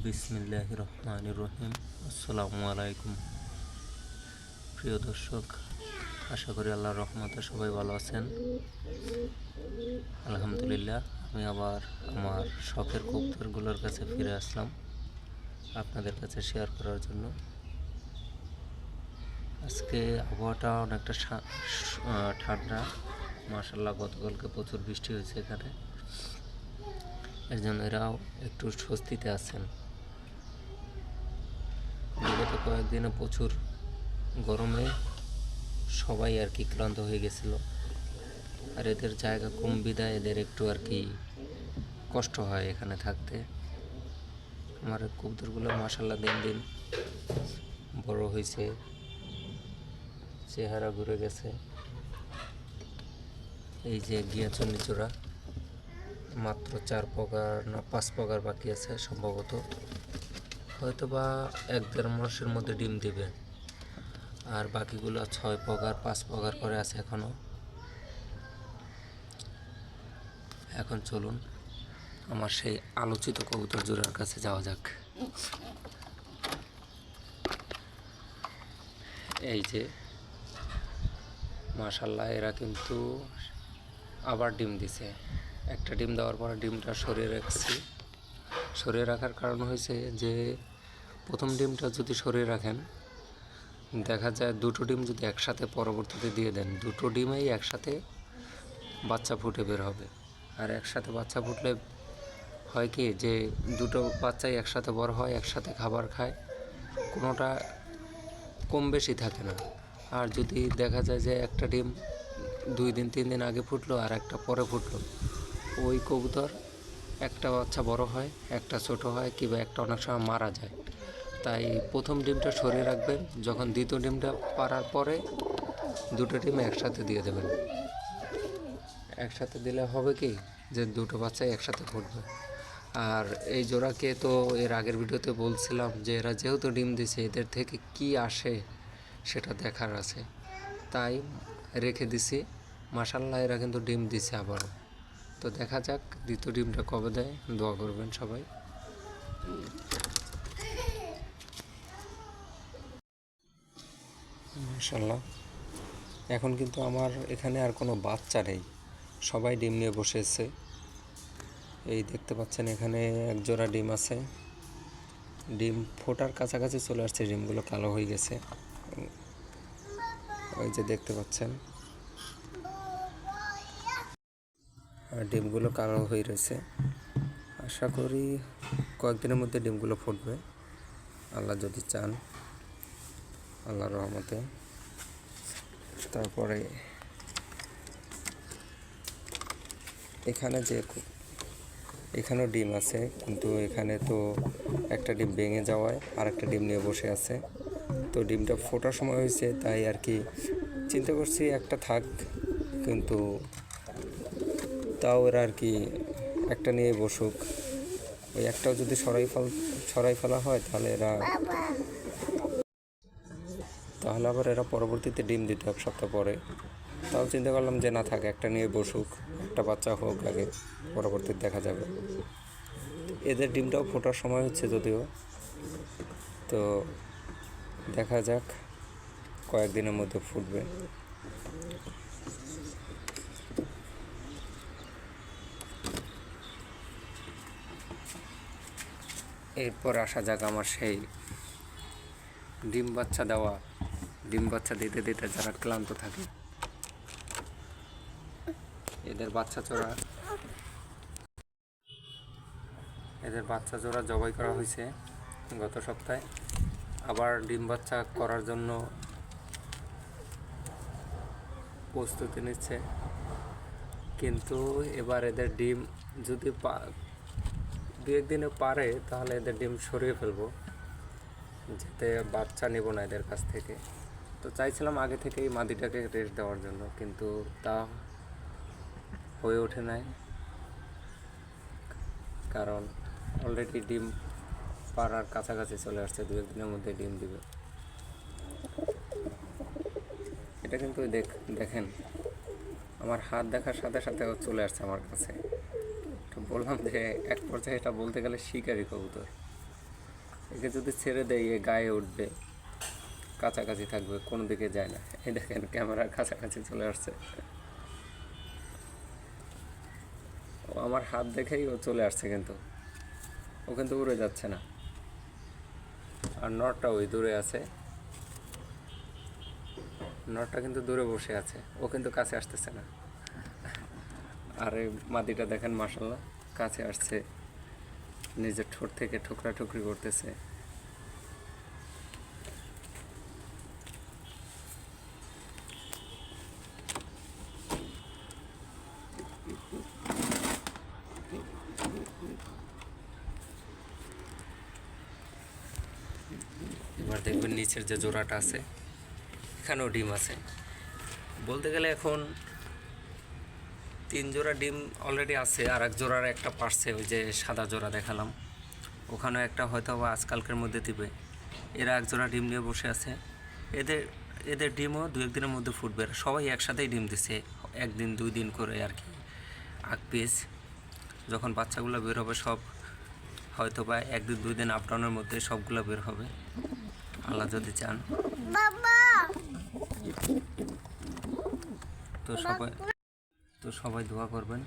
বিসমিল্লাহ রহমান রহিম আসসালামু আলাইকুম। প্রিয় দর্শক, আশা করি আল্লাহর রহমতে সবাই ভালো আছেন। আলহামদুলিল্লাহ, আমি আবার আমার শখের কবুতরগুলোর কাছে ফিরে আসলাম আপনাদের কাছে শেয়ার করার জন্য। আজকে আবহাওয়াটা অনেকটা ঠান্ডা। মার্শাল্লাহ গতকালকে প্রচুর বৃষ্টি হয়েছে এখানে। এর জন্য এরাও একটু স্বস্তিতে আছেন। বিগত কয়েকদিনে প্রচুর গরমে সবাই আর কি ক্লান্ত হয়ে গেছিল। আর এদের জায়গা কম বিদায়, এদের একটু আর কি কষ্ট হয় এখানে থাকতে। আমার কবুতরগুলো মাসাল্লাহ দিন দিন বড় হয়েছে চেহারা ঘুরে গেছে। এই যে গিয়াচন্ডী চূড়া মাত্র চার পগার না পাঁচ পগার বাকি আছে সম্ভবত। হয়তো বা এক দেড় মাসের মধ্যে ডিম দেবে। আর বাকিগুলো ছয় পগার, পাঁচ পগার করে আছে এখনও এখন চলুন আমার সেই আলোচিত কবুতর জোড়ার কাছে যাওয়া যাক। এই যে মাশাল্লাহ এরা কিন্তু আবার ডিম দিছে। একটা ডিম দেওয়ার পরে ডিমটা সরিয়ে রাখছি। সরিয়ে রাখার কারণ হয়েছে যে প্রথম ডিমটা যদি সরিয়ে রাখেন, দেখা যায় দুটো ডিম যদি একসাথে পরবর্তীতে দিয়ে দেন, দুটো ডিমেই একসাথে বাচ্চা ফুটে বের হবে। আর একসাথে বাচ্চা ফুটলে হয় কি যে দুটো বাচ্চাই একসাথে বড় হয়, একসাথে খাবার খায়, কোনোটা কম বেশি থাকে না। আর যদি দেখা যায় যে একটা ডিম দুই দিন, তিন দিন আগে ফুটলো আর একটা পরে ফুটলো, ওই কবুতর একটা বাচ্চা বড় হয়, একটা ছোট হয় কিংবা একটা অনেক সময় মারা যায়। তাই প্রথম ডিমটা সরিয়ে রাখবেন। যখন দ্বিতীয় ডিমটা পারার পরে দুটো ডিম একসাথে দিয়ে দেবেন। একসাথে দিলে হবে কি যে দুটো বাচ্চাই একসাথে ফুটবে। আর এই জোড়াকে তো এর আগের ভিডিওতে বলছিলাম যে এরা যেহেতু ডিম দিছে, এদের থেকে কি আসে সেটা দেখার আছে। তাই রেখে দিছি। মাসাল্লাহ এরা কিন্তু ডিম দিছে আবারও। তো দেখা যাক দ্বিতীয় ডিমটা কবে দেয়। দোয়া করবেন সবাই। মাসাল্লাহ এখন কিন্তু আমার এখানে আর কোনো বাচ্চা নেই। সবাই ডিম নিয়ে বসেছে। এই দেখতে পাচ্ছেন এখানে এক জোড়া ডিম আছে। ডিম ফোটার কাছাকাছি চলে আসছে, ডিমগুলো কালো হয়ে গেছে। ওই যে দেখতে পাচ্ছেন। আর ডিমগুলো কালো হয়ে রয়েছে। আশা করি কয়েকদিনের মধ্যে ডিমগুলো ফুটবে। আল্লাহ যদি চান। আল্লাহর রহমতে। তারপরে এখানে যে এখানেও ডিম আছে, কিন্তু এখানে তো একটা ডিম ভেঙে যাওয়ায় আর একটা ডিম নিয়ে বসে আছে। তো ডিমটা ফোটার সময় হয়েছে, তাই আর কি চিন্তা করছি একটা থাক, কিন্তু তাও এরা আর কি একটা নিয়ে বসুক। ওই একটাও যদি সরাই ফেল সরাই ফেলা হয়, তাহলে এরা তাহলে আবার এরা পরবর্তীতে ডিম দিত এক সপ্তাহ পরে। তাও চিন্তা করলাম যে না থাকে, একটা নিয়ে বসুক, একটা বাচ্চা হোক আগে, পরবর্তীতে দেখা যাবে। এদের ডিমটাও ফোটার সময় হচ্ছে যদিও। তো দেখা যাক, কয়েকদিনের মধ্যে ফুটবে। এরপর আসা যাক আমার সেই ডিম বাচ্চা দেওয়া ডিম বাচ্চা দিতে দিতে যারা ক্লান্ত থাকে। এদের বাচ্চা চোরা এদের বাচ্চা জোড়া জবাই করা হয়েছে গত সপ্তাহে। আবার ডিম বাচ্চা করার জন্য প্রস্তুতি নিচ্ছে। কিন্তু এবার এদের ডিম যদি পা- দু একদিনে পারে, তাহলে এদের ডিম সরিয়ে ফেলব। যাতে বাচ্চা নেব না এদের কাছ থেকে। তো চাইছিলাম আগে থেকেই মাদিটাকে রেস্ট দেওয়ার জন্য, কিন্তু তা হয়ে ওঠে নাই। কারণ অলরেডি ডিম পাড়ার কাছাকাছি চলে আসছে, দু একদিনের মধ্যে ডিম দিবে। এটা কিন্তু দেখ, দেখেন, আমার হাত দেখার সাথে সাথে ও চলে আসছে আমার কাছে। তো বললাম যে, এক পর্যায়ে এটা বলতে গেলে শিকারি কবুতর। একে যদি ছেড়ে দেয়, এ গায়ে উঠবে। কাছাকাছি থাকবে, কোনো দিকে যায় না। এই দেখেন, ক্যামেরার কাছাকাছি চলে আসছে। ও আমার হাত দেখেই ও চলে আসছে কিন্তু। ও কিন্তু উড়ে যাচ্ছে না। আর নটটা ওই দূরে আছে। নটটা কিন্তু দূরে বসে আছে। ও কিন্তু কাছে আসতেছে না। আর এই মাদিটা দেখেন মাসাল্লাহ কাছে আসছে। নিজের ঠোঁট থেকে ঠোকরা ঠুকরি করতেছে এবার দেখবেন নিচের যে জোড়াটা আছে, এখানেও ডিম আছে। বলতে গেলে এখন তিন জোড়া ডিম অলরেডি আছে, আর এক জোড়ার একটা পারছে, ওই যে সাদা জোড়া দেখালাম। ওখানেও একটা হয়তো বা আজকালকের মধ্যে দিবে। এরা এক জোড়া ডিম নিয়ে বসে আছে। এদের এদের ডিমও দু একদিনের মধ্যে ফুটবে। সবাই একসাথেই ডিম দিছে, একদিন, দুই দিন করে আর কি আগ পিস যখন বাচ্চাগুলো বের হবে সব হয়তো বা একদিন, দুই দিন আপ ডাউনের মধ্যে সবগুলো বের হবে। আল্লাহ যদি চান। তো সবাই তো সবাই দোয়া করবেন।